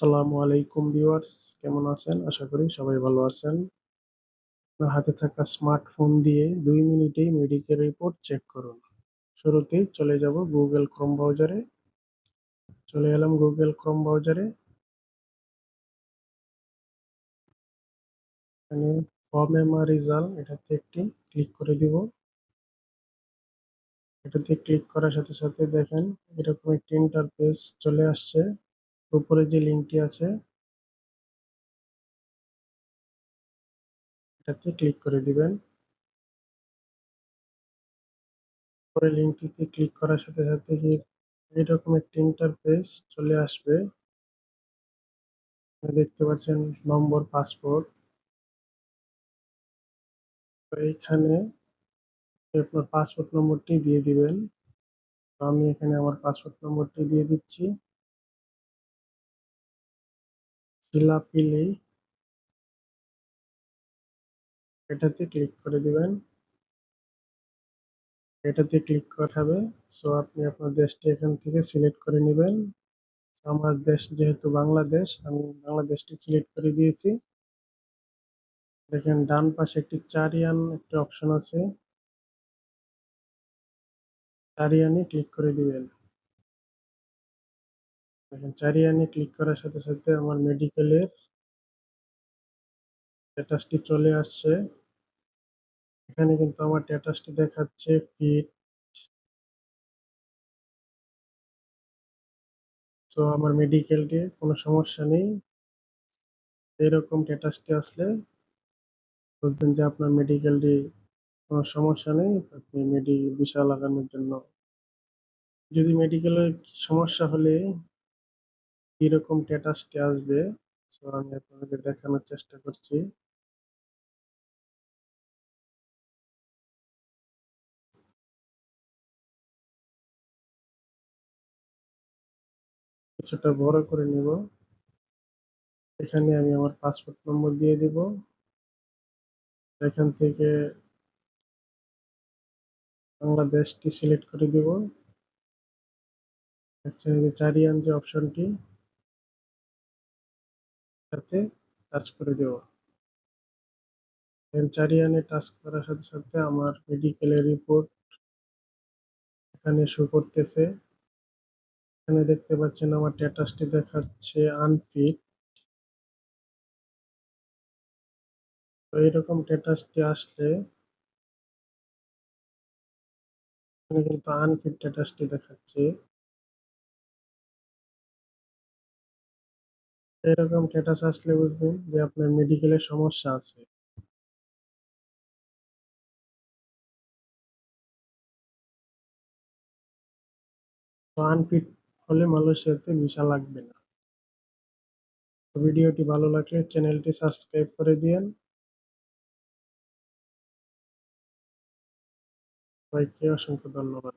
আসসালামু আলাইকুম ভিউয়ার্স, কেমন আছেন? আশা করি সবাই ভালো আছেন। আপনার হাতে থাকা স্মার্টফোন দিয়ে দুই মিনিটেই মেডিকেল রিপোর্ট চেক করুন। শুরুতেই চলে যাব গুগল ক্রোম ব্রাউজারে চলে এলাম গুগল ক্রোম ব্রাউজারে এখানে ফর্ম এমআর রিজাল্ট এটাতে একটি ক্লিক করে দিব। এটাতে ক্লিক করার সাথে সাথে দেখেন, এরকম একটি ইন্টারফেস চলে আসছে। উপরে যে লিঙ্কটি আছে, এটাতে ক্লিক করে দিবেন। পরে লিঙ্কটিতে ক্লিক করার সাথে সাথে এরকম একটি ইন্টারফেস চলে আসবে। দেখতে পাচ্ছেন নম্বর, পাসপোর্ট। এইখানে আপনার পাসপোর্ট নম্বরটি দিয়ে দিবেন। আমি এখানে আমার পাসপোর্ট নম্বরটি দিয়ে দিচ্ছি। শিলাপিলি এটাতে ক্লিক করে দিবেন। এটাতে ক্লিক করা হবে সো আপনি আপনার দেশটি এখান থেকে সিলেক্ট করে নেবেন। আমার দেশ যেহেতু বাংলাদেশ, আমি বাংলাদেশটি সিলেক্ট করে দিয়েছি। দেখেন, ডান পাশে একটি চারিয়ান একটি অপশন আছে। চারিয়ানে ক্লিক করে দিবেন। দেখেন চারিয়ানে ক্লিক করার সাথে সাথে আমার মেডিকেলের স্ট্যাটাসটি চলে আসছে। এখানে কিন্তু আমার স্ট্যাটাসটি দেখাচ্ছে ফিট তো আমার মেডিকেলটি কোনো সমস্যা নেই। এরকম স্ট্যাটাসটি আসলে বুঝবেন যে আপনার মেডিকেলটি কোনো সমস্যা নেই। আপনি মেডি ভিসা লাগানোর জন্য যদি মেডিকেলের সমস্যা হলে কীরকম স্ট্যাটাসটি আসবে? তো আমি আপনাদেরকে দেখানোর চেষ্টা করছি। কিছুটা বড় করে নিব। এখানে আমি আমার পাসপোর্ট নম্বর দিয়ে দিব। এখান থেকে বাংলাদেশটি সিলেক্ট করে দিব। চারিয়ান যে অপশনটি সাথে টাচ করে দেব। চারিয়ানে টাচ করার সাথে সাথে আমার মেডিকেলের রিপোর্ট এখানে শো করতেছে। এখানে দেখতে পাচ্ছেন আমার স্ট্যাটাসটি দেখাচ্ছে আনফিট তো এরকম স্ট্যাটাসটি আসলে এখানে কিন্তু আনফিট স্ট্যাটাসটি দেখাচ্ছে। এরকম স্ট্যাটাস আসলে বুঝবেন যে আপনার মেডিকেলের সমস্যা আছে। আনফিট হলে মালয়েশিয়াতে ভিসা লাগবে না। ভিডিওটি ভালো লাগলে চ্যানেলটি সাবস্ক্রাইব করে দিয়েন। সবাইকে অসংখ্য ধন্যবাদ।